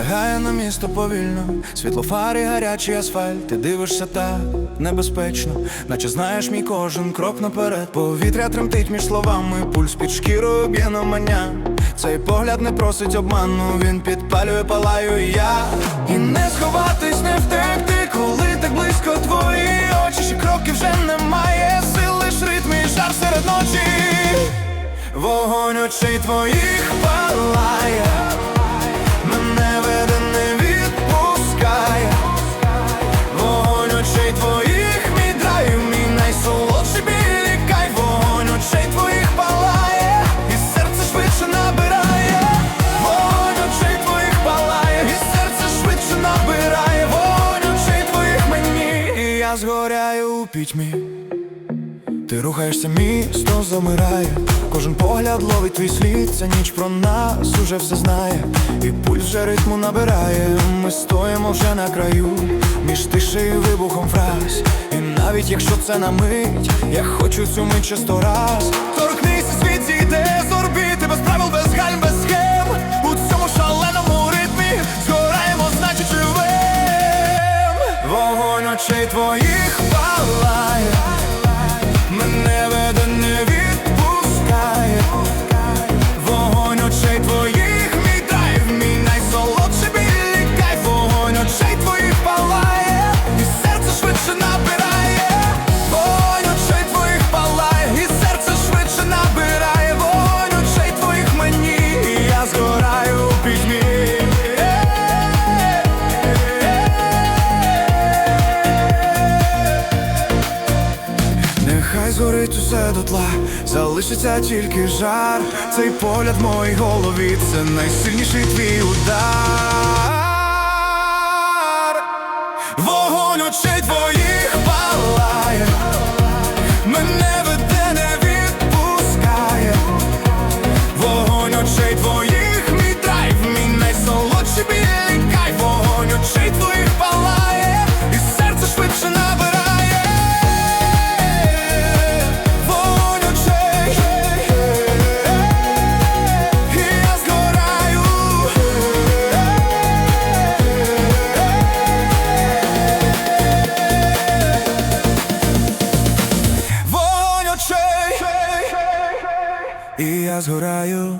Лягає на місто повільно, світлофари, гарячий асфальт, ти дивишся так небезпечно, наче знаєш мій кожен крок наперед. Повітря тремтить між словами, пульс під шкірою б'є на маня. Цей погляд не просить обману, він підпалює, палаю і я. І не сховатись, не втекти, коли так близько твої очі, ще кроків вже немає, сил лиш ритм і жар серед ночі. Вогонь очей твоїх палає, згоряю у пітьмі. Ти рухаєшся, місто замирає, кожен погляд ловить твій слід, ця ніч про нас уже все знає, і пульс вже ритму набирає. Ми стоїмо вже на краю, між тишею вибухом фраз. І навіть якщо це на мить, я хочу цю мить сто раз. Очей твоїх згорить усе дотла, залишиться тільки жар, цей погляд в моїй голові, це найсильніший твій удар, вогонь очей твоїх палає, мене веде, не відпускає, вогонь очей твоїх. і я згораю.